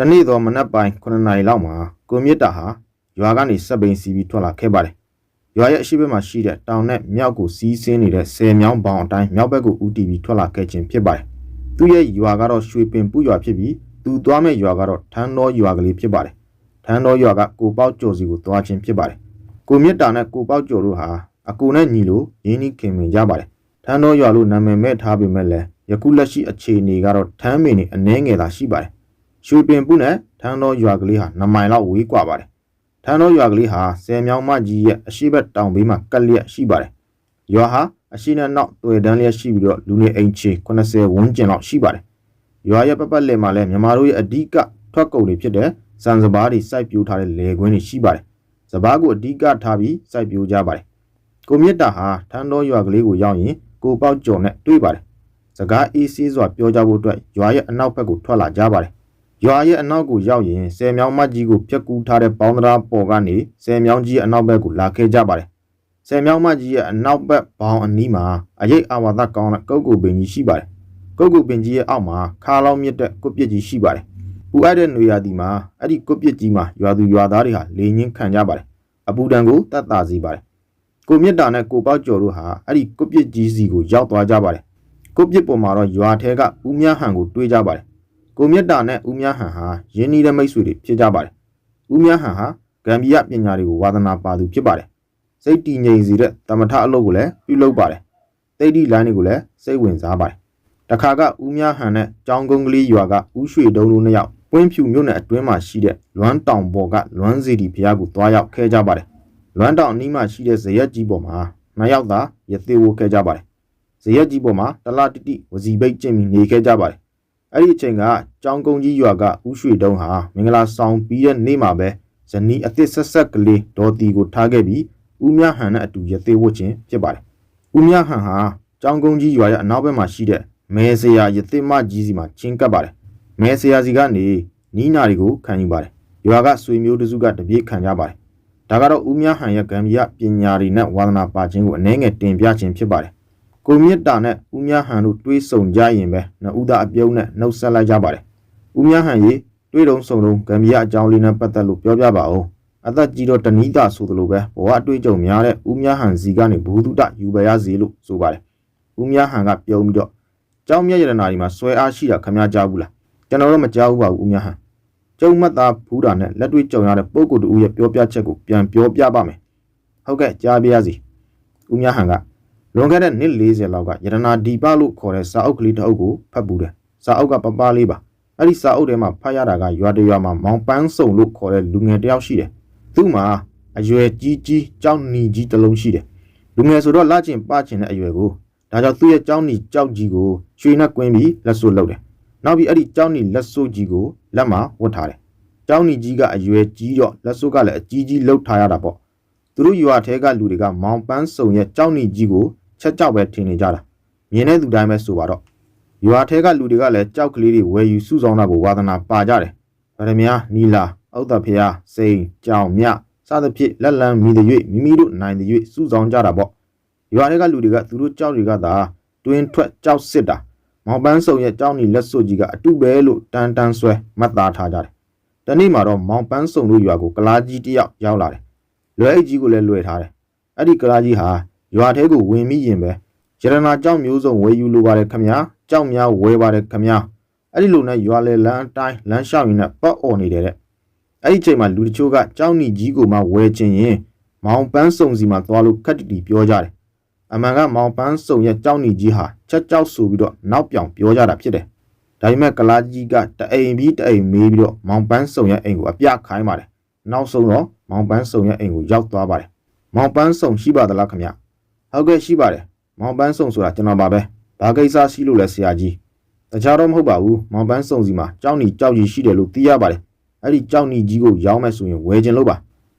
တနေ့တော့မနက်ပိုင်း9နာရီလောက်မှာကိုမြင့်တာဟာရွာကနေစက်ပိန်စီပြီးထွက်လာခဲ့ပါတယ်ရွာရဲ့အရှိဘက်မှာရှိတဲ့တောင်နဲ့မြောက်ကိုစီးဆင်းနေတဲ့ဆယ်မြောင်းပေါင်အတိုင်းမြောက်ဘက်ကိုဦးတည်ပြီးထွက်လာခဲ့ခြင်းဖြစ်ပါတယ်သူ့ရဲ့ရွာကတော့ရွှေပင်ပူရွာဖြစ်ပြီးသူသွားမဲ့ရွာကတော့ထန်းတော်ရွာကလေးဖြစ်ပါတယ်ထန်းတော်ရွာကကိုပေါက်ကျော်စီကိုသွားခြင်းဖြစ်ပါတယ်ကိုမြင့်တာနဲ့ကိုပေါက်ကျော်တို့ဟာအကူနဲ့ညီလိုရင်းနှီးခင်မင်ကြပါတယ်ထန်းတော်ရွာလို့နာမည်မဲ့ထားပေမဲ့လည်းယခုလက်ရှိအခြေအနေကတော့ထန်းမင်နေအနှဲငယ်သာရှိပါတယ် ရွှေပင်ပုနဲ့ထန်းတော်ရွာကလေးဟာ2မိုင်လောက်ဝေးကွာပါတယ်။ထန်းတော်ရွာကလေးဟာဆယ်မြောင်မကြီးရဲ့အရှိဘက်တောင်ဘေးမှာကပ်လျက်ရှိပါတယ်။ရွာဟာအရှိနဲ့နောက်တွေ့တန်းလျက်ရှိပြီးတော့လူနေအိမ်ခြေ80ဝန်းကျင်လောက်ရှိပါတယ်။ရွာရဲ့ပပတ်လည်မှာလည်းမြန်မာတို့ရဲ့အဓိကထွက်ကုန်တွေဖြစ်တဲ့စံစဘာတွေစိုက်ပျိုးထားတဲ့လယ်ကွင်းတွေရှိပါတယ်။စဘာကိုအဓိကထားပြီးစိုက်ပျိုးကြပါတယ်။ကိုမြတ်တာဟာထန်းတော်ရွာကလေးကိုရောက်ရင်ကိုပေါက်ကြော်နဲ့တွေ့ပါတယ်။စကားအေးဆေးစွာပြောကြဖို့အတွက်ရွာရဲ့အနောက်ဘက်ကိုထွက်လာကြပါတယ် ရွာရဲ့အနောက်ကိုရောက်ရင်ဆယ်မြောင်းမကြီးကိုဖျက်ကူးထားတဲ့ပေါင်းတရားပေါ်ကနေဆယ်မြောင်းကြီးရဲ့အနောက်ဘက်ကိုလာခဲ့ကြပါတယ်ဆယ်မြောင်းမကြီးရဲ့အနောက်ဘက်ဘောင်အနီးမှာအရိပ်အာဝါဒကောင်းတဲ့ကုတ်ကူပင်ကြီးရှိပါတယ်ကုတ်ကူပင်ကြီးရဲ့အောက်မှာခါလောင်းမြစ်တဲ့ကုတ်ပြစ်ကြီးရှိပါတယ်ပူအပ်တဲ့နေရာဒီမှာအဲ့ဒီကုတ်ပြစ်ကြီးမှာရွာသူရွာသားတွေဟာလေငင်းခံကြပါတယ်အပူဒဏ်ကိုတတ်တာစေပါတယ်ကိုမြတ်တာနဲ့ကိုပေါက်ကျော်တို့ဟာအဲ့ဒီကုတ်ပြစ်ကြီးစီကိုရောက်သွားကြပါတယ်ကုတ်ပြစ်ပေါ်မှာတော့ရွာထဲကဦးမြဟန်ကိုတွေးကြပါတယ် ကိုမြတ်တာနဲ့ဦးမြဟန်ဟာရင်းနှီးတဲ့မိတ်ဆွေတွေဖြစ်ကြပါတယ်ဦးမြဟန်ဟာဂမ်ဘီယာပညာတွေကိုဝါသနာပါသူဖြစ်ပါတယ်စိတ်တည်ငြိမ်စေတဲ့တမထအလုပ်ကိုလည်းပြုလုပ်ပါတယ်တိတ်တိလိုင်းတွေကိုလည်းစိတ်ဝင်စားပါတယ်တခါကဦးမြဟန်နဲ့ကြောင်းကုန်းကလေးရွာကဦးရွှေတုံးတို့နှစ်ယောက်ပွင့်ဖြူမြို့နယ်အတွင်းမှာရှိတဲ့လွမ်းတောင်ပေါ်ကလွမ်းစီတီဘုရားကိုတွားရောက်ခဲ့ကြပါတယ်လွမ်းတောင်အနီးမှာရှိတဲ့ဇရက်ကြီးပေါ်မှာနှစ်ယောက်သာရသေးဝခဲ့ကြပါတယ်ဇရက်ကြီးပေါ်မှာတလားတိတိဝစီပိတ်ကျင့်ပြီးနေခဲ့ကြပါတယ် အဲ့ဒီအချိန်ကကြောင်းကုန်းကြီးရွာကဦးရွှေတုံးဟာမင်္ဂလာဆောင်ပြီးတဲ့နေ့မှာပဲဇနီးအသစ်ဆက်ဆက်ကလေးဒေါ်တီကိုထားခဲ့ပြီးဦးမြဟန်နဲ့အတူရသေးဝခြင်းဖြစ်ပါတယ်ဦးမြဟန်ဟာကြောင်းကုန်းကြီးရွာရဲ့အနောက်ဘက်မှာရှိတဲ့မဲစရာရသေးမကြီးစီမှာချင်းကပ်ပါတယ်မဲစရာစီကနေနီးနာတွေကိုခံယူပါတယ်ရွာကဆွေမျိုးတစုကတပြေးခံကြပါတယ်ဒါကတော့ဦးမြဟန်ရဲ့ဂမ်ဘီယာပညာတွေနဲ့ဝါသနာပါခြင်းကိုအနည်းငယ်တင်ပြခြင်းဖြစ်ပါတယ် ကိုမြင့်တာနဲ့ဦးမြဟန်တို့တွေးဆုံကြရင်ပဲနှစ်ဦးသားအပြုံးနဲ့နှုတ်ဆက်လိုက်ကြပါတယ်ဦးမြဟန်ရေတွေးတုံဆုံတုံဂမ်ဘီယာအကြောင်းလေးနဲ့ပတ်သက်လို့ပြောပြပါဦးအသက်ကြီးတော့တနည်းတာဆိုသလိုပဲဘဝအတွေ့အကြုံများတဲ့ဦးမြဟန်စီကနေဘူဒုတယူပရစေလို့ဆိုပါတယ်ဦးမြဟန်ကပြုံးပြီးတော့ကျောင်းမြတ်ရတနာဒီမှာဆွဲအားရှိတာခမများကြားဘူးလားကျွန်တော်တော့မကြားဘူးပါဘူးဦးမြဟန်ကျုံမတ်သားဘူးတာနဲ့လက်တွေ့ကြုံရတဲ့ပုံကိုယ်တူရဲ့ပြောပြချက်ကိုပြန်ပြောပြပါမယ်ဟုတ်ကဲ့ကြားပြရစီဦးမြဟန်က လွန်ခဲ့တဲ့နှစ်40လောက်ကရတနာဒီပလို့ခေါ်တဲ့စာအုပ်ကလေးတစ်အုပ်ကိုဖတ်ပူတယ်စာအုပ်ကပပလေးပါအဲ့ဒီစာအုပ်ထဲမှာဖတ်ရတာကရွာတရွာမှာမောင်ပန်းစုံလို့ခေါ်တဲ့လူငယ်တယောက်ရှိတယ်သူ့မှာအရွယ်ကြီးကြီးကြောက်နီကြီးတစ်လုံးရှိတယ်လူငယ်ဆိုတော့လှကျင်ပကျင်တဲ့အရွယ်ကိုဒါကြောင့်သူ့ရဲ့ကြောက်နီကြောက်ကြီးကိုရွှေနဲ့ကွင်းပြီးလက်စွပ်လုပ်တယ်နောက်ပြီးအဲ့ဒီကြောက်နီလက်စွပ်ကြီးကိုလက်မှာဝတ်ထားတယ်ကြောက်နီကြီးကအရွယ်ကြီးတော့လက်စွပ်ကလည်းအကြီးကြီးလှုပ်ထားရတာပေါ့ သူတို့ရွာထဲကလူတွေကမောင်ပန်းစုံရဲ့ကြောက်နီကြီးကိုချက်ကြောက်ပဲထင်နေကြတာမြင်တဲ့သူတိုင်းပဲဆိုပါတော့ရွာထဲကလူတွေကလည်းကြောက်ကလေးတွေဝယ်ယူစုဆောင်တာကိုဝါသနာပါကြတယ်ဗရမယာနီလာအောက်တဖျားစိန်ကြောင်မြစသဖြင့်လက်လန်းမိတဲ့၍မိမိတို့နိုင်တဲ့၍စုဆောင်ကြတာပေါ့ရွာထဲကလူတွေကသူတို့ကြောက်တွေကသာတွင်ထွက်ကြောက်စစ်တာမောင်ပန်းစုံရဲ့ကြောက်နီလက်စွပ်ကြီးကအတုပဲလို့တန်တန်ဆွဲမှတ်သားထားကြတယ်တနေ့မှာတော့မောင်ပန်းစုံတို့ရွာကိုကလားကြီးတယောက်ရောက်လာတယ် လွယ်အိတ်ကြီးကိုလည်းလွယ်ထားတယ်အဲ့ဒီကလားကြီးဟာရွာထဲကိုဝင်ပြီးရင်ပဲရတနာကြောက်မျိုးစုံဝယ်ယူလိုပါတယ်ခမညာကြောက်များဝယ်ပါတယ်ခမညာအဲ့ဒီလိုနဲ့ရွာလေလမ်းအတိုင်းလမ်းလျှောက်ရင်းနဲ့ပတ်អော်နေတယ်တဲ့အဲ့ဒီချိန်မှာလူတချို့ကကြောက်နီကြီးကိုမှဝယ်ချင်ရင်မောင်ပန်းစုံစီမှာသွားလို့ခက်တီတီပြောကြတယ်အမှန်ကမောင်ပန်းစုံရဲ့ကြောက်နီကြီးဟာချက်ကြောက်ဆိုပြီးတော့နောက်ပြောင်ပြောကြတာဖြစ်တယ်ဒါပေမဲ့ကလာကြီးကတအိမ်ပြီးတအိမ်မေးပြီးတော့မောင်ပန်းစုံရဲ့အိမ်ကိုအပြခိုင်းပါတယ်နောက်ဆုံးတော့ မောင်ပန်းစုံရဲ့အိမ်ကိုရောက်သွားပါတယ်မောင်ပန်းစုံရှိပါသလားခမညာဟုတ်ကဲ့ရှိပါတယ်မောင်ပန်းစုံဆိုတာကျွန်တော်ပါပဲဘာကိစ္စရှိလို့လဲဆရာကြီးတခြားတော့မဟုတ်ပါဘူးမောင်ပန်းစုံစီမှာကြောက်နီကြောက်ကြီးရှိတယ်လို့သိရပါတယ်အဲ့ဒီကြောက်နီကြီးကိုရောင်းမယ်ဆိုရင်ဝယ်ခြင်းလို့ပါ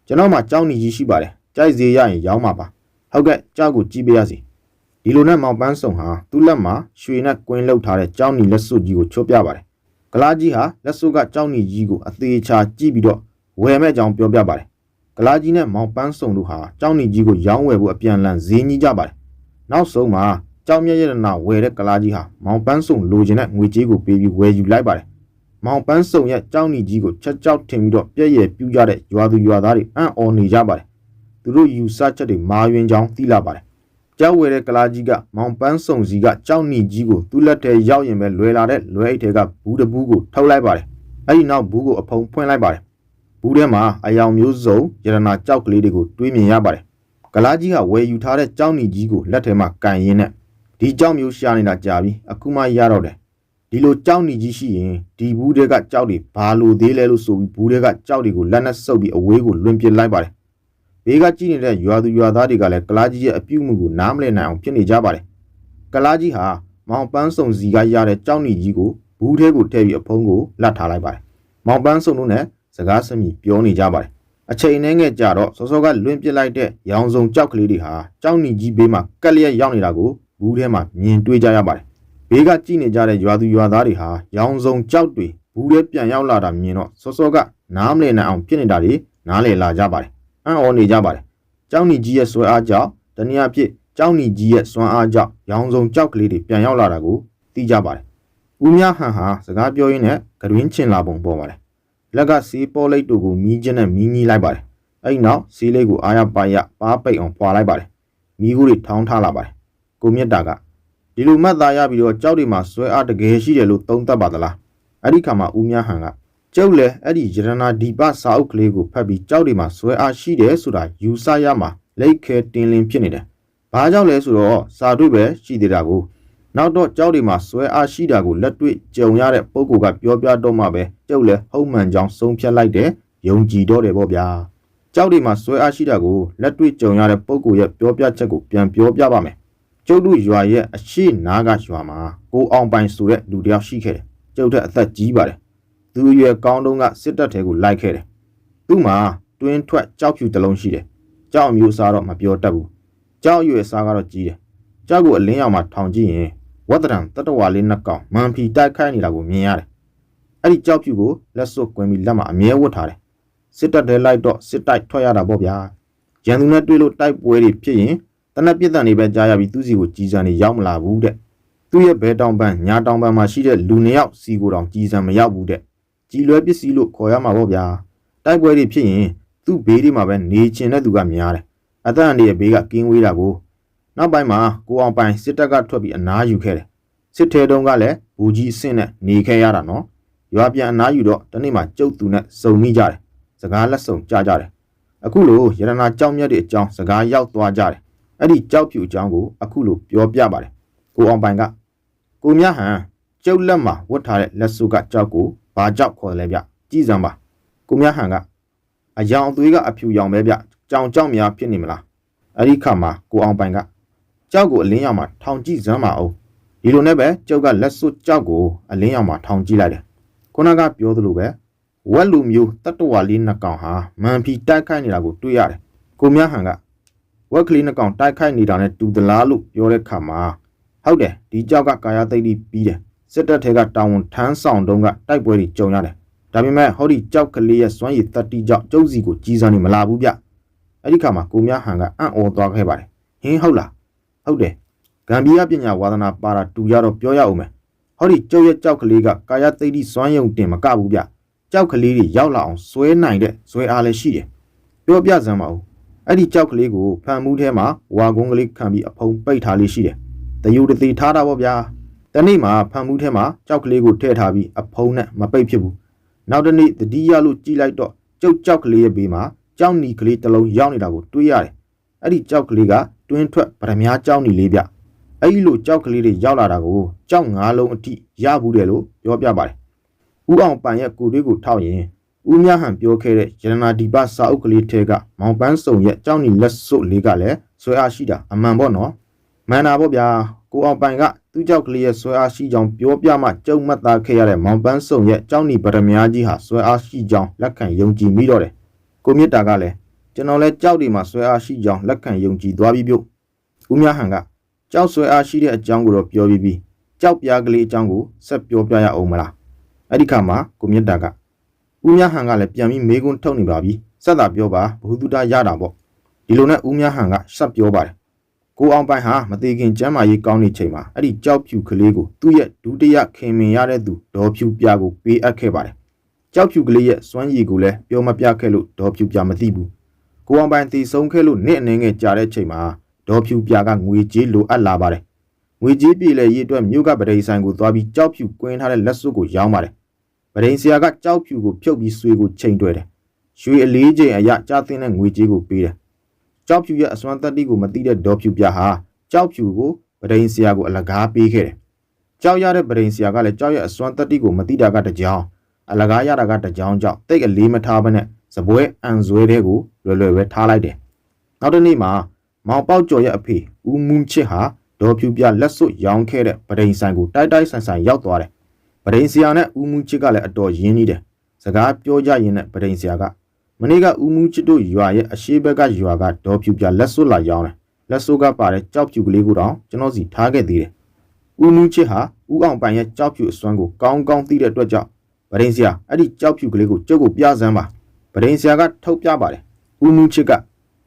ကျွန်တော်မှကြောက်နီကြီးရှိပါတယ်ကြိုက်စေရရင်ရောင်းမှာပါဟုတ်ကဲ့ကြောက်ကိုကြည့်ပေးရစီဒီလိုနဲ့မောင်ပန်းစုံဟာသူ့လက်မှာရွှေနဲ့ကွင်းလောက်ထားတဲ့ကြောက်နီလက်စွပ်ကြီးကိုချွတ်ပြပါတယ်ကလားကြီးဟာလက်စွပ်ကကြောက်နီကြီးကိုအသေးချာကြည့်ပြီးတော့ဝယ်မဲ့အကြောင်းပြောပြပါတယ် ကလာကြီးနဲ့မောင်ပန်းစုံတို့ဟာကြောင်းနီကြီးကိုရောင်းဝယ်ဖို့အပြန်လန်ဈေးကြီးကြပါတယ်။နောက်ဆုံးမှာကြောင်းမြရရနာဝယ်တဲ့ကလာကြီးဟာမောင်ပန်းစုံလိုချင်တဲ့ငွေကြေးကိုပေးပြီးဝယ်ယူလိုက်ပါတယ်။မောင်ပန်းစုံရဲ့ကြောင်းနီကြီးကိုချက်ကြောက်ထင်ပြီးတော့ပြည့်ရည်ပြူးကြတဲ့ရွာသူရွာသားတွေအံ့ဩနေကြပါတယ်သူတို့ယူဆချက်တွေမာယွင်ကြောင်းသိလာပါတယ်ကြောက်ဝဲတဲ့ကလာကြီးကမောင်ပန်းစုံစီကကြောင်းနီကြီးကိုသူ့လက်ထဲရောက်ရင်ပဲလွယ်လာတဲ့လွယ်အိတ်ထဲကဘူးတဘူးကိုထုတ်လိုက်ပါတယ်အဲ့ဒီနောက်ဘူးကိုအဖုံဖွင့်လိုက်ပါတယ် ဘူးထဲမှာအယောင်မျိုးစုံရတနာကြောက်ကလေးတွေကိုတွေးမြင်ရပါတယ်ကလာကြီးကဝယ်ယူထားတဲ့ကြောင်းနီကြီးကိုလက်ထဲမှာကန်ရင်းနဲ့ဒီကြောက်မျိုးရှာနေတာကြာပြီအခုမှရတော့တယ်ဒီလိုကြောက်နေကြီးရှိရင်ဒီဘူးတွေကကြောက်တွေဘာလို့သေးလဲလို့ဆိုပြီးဘူးတွေကကြောက်တွေကိုလက်နဲ့ဆုပ်ပြီးအဝေးကိုလွင်ပစ်လိုက်ပါတယ်။ဘေးကကြည့်နေတဲ့ရွာသူရွာသားတွေကလည်းကလားကြီးရဲ့အပြုတ်မှုကိုနားမလည်နိုင်အောင်ဖြစ်နေကြပါတယ်။ကလားကြီးဟာမောင်ပန်းစုံစီကရတဲ့ကြောက်နေကြီးကိုဘူးထဲကိုထည့်ပြီးအဖုံးကိုလတ်ထားလိုက်ပါတယ်။မောင်ပန်းစုံတို့နဲ့ စကားစမြည်ပြောနေကြပါတယ်။အချိန်နဲ့ငယ်ကြတော့စောစောကလွင်ပစ်လိုက်တဲ့ရောင်စုံကြောက်ကလေးတွေဟာကြောက်နေကြီးဘေးမှာကက်လျက်ရောက်နေတာကိုဘူးထဲမှာမြင်တွေ့ကြရပါတယ်။ဘေးကကြည့်နေကြတဲ့ရွာသူရွာသားတွေဟာရောင်စုံကြောက်တွေဘူးထဲပြန်ရောက်လာတာမြင်တော့စောစောကနားမလည်နိုင်အောင်ဖြစ်နေတာတွေနားလည်လာကြပါတယ်အံ့ဩနေကြပါတယ်ကျောင်းနီကြီးရဲ့ဆွဲအားကြောင့်တနည်းအားဖြင့်ကျောင်းနီကြီးရဲ့စွမ်းအားကြောင့်ရောင်စုံကြောက်ကလေးတွေပြန်ရောက်လာတာကိုသိကြပါတယ်ဦးမြဟန်ဟာစကားပြောရင်းနဲ့ကတွင်ချင်လာပုံပေါ်ပါတယ် လက်ကစီးပေါ်လိတ်တို့ကိုမီးချင်းနဲ့မီးကြီးလိုက်ပါတယ်အဲ့ဒီနောက်စီးလေးကိုအားရပါရပါပိတ်အောင်ပွာလိုက်ပါတယ်မီးခိုးတွေထောင်းထားလာပါတယ်ကိုမြတ်တာကဒီလိုမှတ်သားရပြီးတော့ကြောက်တွေမှာဆွဲအားတကယ်ရှိတယ်လို့သုံးသပ်ပါသလားအဲ့ဒီခါမှာဦးမြဟန်ကကျုပ်လည်းအဲ့ဒီယရနာဒီပစာအုပ်ကလေးကိုဖတ်ပြီးကြောက်တွေမှာဆွဲအားရှိတယ်ဆိုတာယူဆရမှာလက်ခဲတင်းလင်းဖြစ်နေတယ်ဘာကြောင့်လဲဆိုတော့စာတွေ့ပဲရှိသေးတာကို နောက်တော့ကြောက်တွေမှာဆွဲအားရှိတာကိုလက်တွေ့ကြုံရတဲ့ပုံကပြောပြတော့မှပဲကျုပ်လည်းဟုတ်မှန်ကြောင်းဆုံးဖြတ်လိုက်တယ်ယုံကြည်တော့တယ်ပေါ့ဗျာကြောက်တွေမှာဆွဲအားရှိတာကိုလက်တွေ့ကြုံရတဲ့ပုံကရဲ့ပြောပြချက်ကိုပြန်ပြောပြပါမယ်ကျုပ်တို့ရွာရဲ့အရှိနားကရွာမှာကိုအောင်ပိုင်ဆိုတဲ့လူတစ်ယောက်ရှိခဲ့တယ်။ကျုပ်ထက်အသက်ကြီးပါတယ်။သူအရွယ်ကောင်းတုန်းကစစ်တပ်ထဲကိုလိုက်ခဲ့တယ်။သူ့မှာတွင်းထွက်ကြောက်ဖြူတစ်လုံးရှိတယ်။ကြောက်အမျိုးစားတော့မပြောတတ်ဘူး။ကြောက်အရွယ်စားကတော့ကြီးတယ်။ကြောက်ကိုအလင်းရောင်မှာထောင်ကြည့်ရင် ဝတ်တရံတတဝါလေးနှစ်ကောင်မန်ဖီတိုက်ခိုက်နေတာကိုမြင်ရတယ်။အဲ့ဒီကြောက်ဖြူကိုလက်စွပ်ကွင်းပြီးလက်မှာအမြဲဝတ်ထားတယ်။စစ်တပ်ထဲလိုက်တော့စစ်တိုက်ထွက်ရတာပေါ့ဗျာ။ရန်သူနဲ့တွေ့လို့တိုက်ပွဲတွေဖြစ်ရင်တနက်ပြစ်တန်နေပဲကြားရပြီးသူ့စီကိုကြီးစံနေရောက်မလာဘူးတဲ့သူ့ရဲ့ဘဲတောင်ပန်းညာတောင်ပန်းမှာရှိတဲ့လူနှစ်ယောက်စီကိုတောင်ကြီးစံမရောက်ဘူးတဲ့ကြီးလွဲပစ္စည်းလို့ခေါ်ရမှာပေါ့ဗျာတိုက်ပွဲတွေဖြစ်ရင်သူ့ဘေးဒီမှာပဲနေချင်တဲ့သူကများတယ်အသက်အန္တရာယ်ဘေးကကင်းဝေးတာကို နောက်ပိုင်းမှာကိုအောင်ပိုင်စစ်တပ်ကထွက်ပြီးအနားယူခဲ့တယ်စစ်ထဲတုန်းကလည်းဘူကြီးအဆင့်နဲ့နေခဲ့ရတာနော်ရွာပြန်အနားယူတော့တနေ့မှကျုပ်သူနဲ့စုံမိကြတယ်စကားလက်စုံကြကြတယ်အခုလိုရတနာကြောက်မြတ်တဲ့အကြောင်းစကားရောက်သွားကြတယ်အဲ့ဒီကြောက်ဖြူအကြောင်းကိုအခုလိုပြောပြပါတယ်ကိုအောင်ပိုင်ကကိုမြဟန်ကျုပ်လက်မှာဝတ်ထားတဲ့လက်စုပ်ကကြောက်ကိုဘာကြောက်ခေါ်လဲဗျကြည်စမ်းပါကိုမြဟန်ကအယောင်အသွေးကအဖြူရောင်ပဲဗျကြောင်ကြောက်များဖြစ်နေမလားအဲ့ဒီခါမှာကိုအောင်ပိုင်က ကြောက်ကိုအလင်းရောင်မှာထောင်ကြည့်စမ်းပါအောင်ဒီလိုနဲ့ပဲကျုပ်ကလက်စွပ်ကြောက်ကိုအလင်းရောင်မှာထောင်ကြည့်လိုက်တယ်ခုနကပြောသလိုပဲဝက်လူမျိုးတတ္တဝါလေးနှစ်ကောင်ဟာမန်ဖီတိုက်ခိုက်နေတာကိုတွေ့ရတယ်ကိုမြဟန်ကဝက်ကလေးနှစ်ကောင်တိုက်ခိုက်နေတာနဲ့တူသလားလို့ပြောတဲ့ခါမှာဟုတ်တယ်ဒီကြောက်ကကာယသိတိပြီးတယ်စစ်တပ်ထဲကတာဝန်ထမ်းဆောင်တုန်းကတိုက်ပွဲတွေကြုံရတယ်ဒါပေမဲ့ဟောဒီကြောက်ကလေးရဲ့စွမ်းရည်တတိကြောင့်ကျုပ်စီကိုကြီးစံနေမလာဘူးဗျအဲ့ဒီခါမှာကိုမြဟန်ကအံ့ဩသွားခဲ့ပါတယ်ဟင်းဟုတ်လား ဟုတ်တယ်ဂမ်ဘီယာပညာဝါသနာပါတာတူရတော့ပြောရအောင်မယ်ဟောဒီကျုပ်ရဲ့ကြောက်ကလေးကကာယသိတိစွမ်းယုံတင်မကဘူးဗျကြောက်ကလေးတွေရောက်လာအောင်စွဲနိုင်တဲ့စွဲအားလည်းရှိတယ်ပြောပြစမ်းပါဦးအဲ့ဒီကြောက်ကလေးကိုဖန်မှုထဲမှာဝါကုန်းကလေးခံပြီးအဖုံပိတ်ထားလေးရှိတယ်။တယူတသိထားတာပေါ့ဗျာ။တနေ့မှာဖန်မှုထဲမှာကြောက်ကလေးကိုထည့်ထားပြီးအဖုံနဲ့မပိတ်ဖြစ်ဘူး။နောက်တစ်နေ့တတိယလို့ကြည့်လိုက်တော့ကျုပ်ကြောက်ကလေးရဲ့ဘေးမှာကြောက်နီကလေးတစ်လုံးရောက်နေတာကိုတွေးရတယ်။အဲ့ဒီကြောက်ကလေးက တွင်းထွက်ဗရမ ्या ကြောက်နီလေးဗျ။အဲ့ဒီလိုကြောက်ကလေးတွေရောက်လာတာကိုကြောက်ငါးလုံးအထိရဘူးတယ်လို့ပြောပြပါတယ်။ဦးအောင်ပန်ရဲ့ကိုတွေးကိုထောက်ရင်ဦးမြဟန်ပြောခဲ့တဲ့ရတနာဒီပစာအုပ်ကလေးထဲကမောင်ပန်းစုံရဲ့ကြောက်နီလက်စွပ်လေးကလည်းဆွဲအားရှိတာအမှန်ပေါ့နော်မှန်တာပေါ့ဗျာကိုအောင်ပိုင်ကသူ့ကြောက်ကလေးရဲ့ဆွဲအားရှိကြောင်းပြောပြမှကြုံမှတ်သားခဲ့ရတဲ့မောင်ပန်းစုံရဲ့ကြောက်နီပရမ ्या ကြီးဟာဆွဲအားရှိကြောင်းလက်ခံယုံကြည်မိတော့တယ်ကိုမြင့်တာကလည်း ကျွန်တော်လည်းကြောက်ဒီမှာဆွဲအားရှိကြောင်းလက်ခံယုံကြည်သွားပြီးပြုတ်ဦးမြဟန်ကကြောက်ဆွဲအားရှိတဲ့အကြောင်းကိုတော့ပြောပြီးပြီကြောက်ပြားကလေးအကြောင်းကိုဆက်ပြောပြရအောင်မလားအဲ့ဒီခါမှာကိုမြင့်တာကဦးမြဟန်ကလည်းပြန်ပြီးမေးခွန်းထုတ်နေပါပြီစက်သာပြောပါဘ ഹു တုတရတာပေါ့ဒီလိုနဲ့ဦးမြဟန်ကဆက်ပြောပါတယ်ကိုအောင်ပိုင်ဟာမသေးခင်ကျမ်းမာရေးကောင်းနေချိန်မှာအဲ့ဒီကြောက်ဖြူကလေးကိုသူ့ရဲ့ဒုတိယခင်မင်ရတဲ့သူဒေါ်ဖြူပြကိုပေးအပ်ခဲ့ပါတယ်ကြောက်ဖြူကလေးရဲ့စွမ်းရည်ကိုလည်းပြောမပြခဲ့လို့ဒေါ်ဖြူပြမသိဘူး ကိုအောင်ပိုင်တည်ဆုံးခဲ့လို့နှစ်အနေငယ်ကြာတဲ့ချိန်မှာဒေါ်ဖြူပြကငွေကြေးလိုအပ်လာပါတယ်ငွေကြေးပြည်လေရေးအတွက်မြို့ကပဒိဆိုင်ကိုသွားပြီးကြောက်ဖြူကွင်းထားတဲ့လက်စွပ်ကိုရောင်းပါတယ်ပဒိန်ဆရာကကြောက်ဖြူကိုဖြုတ်ပြီးဆွေကိုချိန်တွဲတယ်ရွှေအလေးချိန်အရကြားသိတဲ့ငွေကြေးကိုပေးတယ်ကြောက်ဖြူရဲ့အစွမ်းတက်တိကိုမသိတဲ့ဒေါ်ဖြူပြဟာကြောက်ဖြူကိုပဒိန်ဆရာကိုအလကားပေးခဲ့တယ်။ကြောက်ရတဲ့ပဒိန်ဆရာကလည်းကြောက်ရဲ့အစွမ်းတက်တိကိုမသိတာကတစ်ကြောင် အလကားရတာကတစ်ကြောင်ကြောင့်တိတ်အလေးမထားဘဲနဲ့စပွဲအန်ဇွဲတဲ့ကိုလွယ်လွယ်ပဲထားလိုက်တယ်။နောက်တစ်နေ့မှာမောင်ပေါက်ကျော်ရဲ့အဖေဦးမူးချစ်ဟာဒေါ်ဖြူပြလက်စွပ်ရောင်းခဲ့တဲ့ပဒိန်ဆိုင်ကိုတိုက်တိုက်ဆန်ဆန်ရောက်သွားတယ်။ပဒိန်ဆရာနဲ့ဦးမူးချစ်ကလည်းအတော်ရင်းနှီးတယ်။စကားပြောကြရင်နဲ့ပဒိန်ဆရာကမနေ့ကဦးမူးချစ်တို့ရွာရဲ့အရှိဘက်ကရွာကဒေါ်ဖြူပြလက်စွပ်လာရောင်းတယ်လက်စွပ်ကပါတဲ့ကြောက်ဖြူကလေးကိုတော့ကျွန်တော်စီထားခဲ့သေးတယ်ဦးမူးချစ်ဟာဦးအောင်ပိုင်ရဲ့ကြောက်ဖြူအစွမ်းကိုကောင်းကောင်းသိတဲ့အတွက်ကြောင့် ဗရင်ဆရာအဲ့ဒီကြောက်ဖြူကလေးကိုကျုပ်ကိုပြစမ်းပါဗရင်ဆရာကထုတ်ပြပါတယ်ဦးမူးချစ်က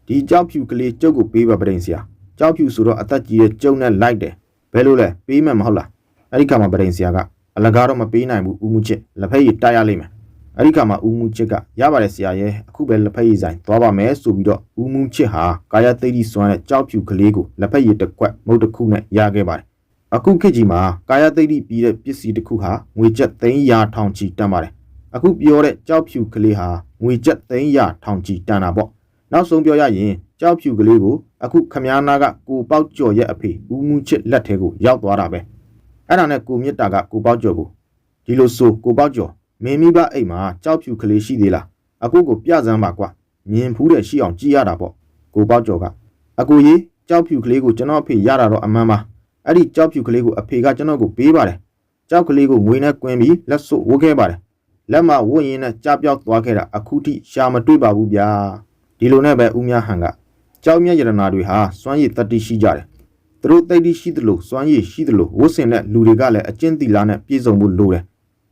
ဒီကြောက်ဖြူကလေးကျုပ်ကိုပေးပါဗရင်ဆရာကြောက်ဖြူဆိုတော့အသက်ကြီးရဲ့ကျုံနဲ့လိုက်တယ်ဘယ်လိုလဲပေးမယ်မဟုတ်လားအဲ့ဒီခါမှာဗရင်ဆရာကအလကားတော့မပေးနိုင်ဘူးဦးမူးချစ်လက်ဖက်ရည်တိုက်ရလိမ့်မယ်အဲ့ဒီခါမှာဦးမူချစ်ကရပါတယ်ဆရာရဲ့အခုပဲလက်ဖက်ရည်ဆိုင်သွားပါမယ်ဆိုပြီးတော့ဦးမူချစ်ဟာကာယသိတိစွမ်းတဲ့ကြောက်ဖြူကလေးကိုလက်ဖက်ရည်တစ်ခွက်မုတ်တစ်ခုနဲ့ရခဲ့ပါတယ် အခုခေတ်ကြီးမှာကာယသိတိပြီးတဲ့ပစ္စည်းတစ်ခုဟာငွေကျပ်သိန်းရာထောင်ချီတန်ပါတယ်အခုပြောတဲ့ကြောက်ဖြူကလေးဟာငွေကျပ်သိန်းရာထောင်ချီတန်တာပေါ့နောက်ဆုံးပြောရရင်ကြောက်ဖြူကလေးကိုအခုခမားနာကကိုပေါက်ကျော်ရဲ့အဖေဦးမူချစ်လက်ထဲကိုရောက်သွားတာပဲအဲ့ဒါနဲ့ကိုမြင့်တာကကိုပေါက်ကျော်ကိုဒီလိုဆိုကိုပေါက်ကျော်မင်းမိဘအိမ်မှာကြောက်ဖြူကလေးရှိသေးလားအကိုကိုပြစမ်းပါကွာမြင်ဖူးတဲ့ရှိအောင်ကြည့်ရတာပေါ့ကိုပေါက်ကျော်ကအကိုကြီးကြောက်ဖြူကလေးကိုကျွန်တော်အဖေရတာတော့အမှန်ပါ အဲ့ဒီကြောက်ဖြူကလေးကိုအဖေကကျွန်တော်ကိုပေးပါတယ်ကြောက်ကလေးကိုငွေနဲ့ကွင်းပြီးလက်စွပ်ဝတ်ခဲ့ပါတယ်လက်မဝတ်ရင်းနဲ့ကြားပြောက်သွားခဲ့တာအခုထိရှာမတွေ့ပါဘူးဗျာဒီလိုနဲ့ပဲဦးမြဟန်ကကြောက်မြတ်ရတနာတွေဟာစွမ်းရည်တတ္တိရှိကြတယ်သူတို့တိတ်တိရှိသလိုစွမ်းရည်ရှိသလိုဝတ်ဆင်တဲ့လူတွေကလည်းအကျင့်သီလနဲ့ပြည့်စုံဖို့လိုတယ်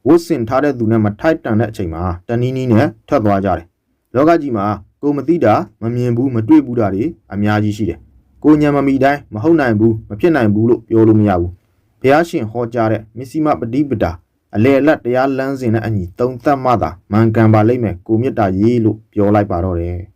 ဝတ်ဆင်ထားတဲ့သူနဲ့မထိုက်တန်တဲ့အချိန်မှာတနည်းနည်းနဲ့ထွက်သွားကြတယ်။လောကကြီးမှာကိုမသိတာမမြင်ဘူးမတွေ့ဘူးတာတွေအများကြီးရှိတယ်။ ကိုညံမမီတိုင်းမဟုတ်နိုင်ဘူးမဖြစ်နိုင်ဘူးလို့ပြောလို့မရဘူး။ဘုရားရှင်ဟောကြားတဲ့မစ္စည်းမပฏิပဒါအလေအလတ်တရားလမ်းစဉ်နဲ့အညီသုံးသတ်မှသာမှန်ကန်ပါလိမ့်မယ်ကိုမြတ်တာရေးလို့ပြောလိုက်ပါတော့တယ်။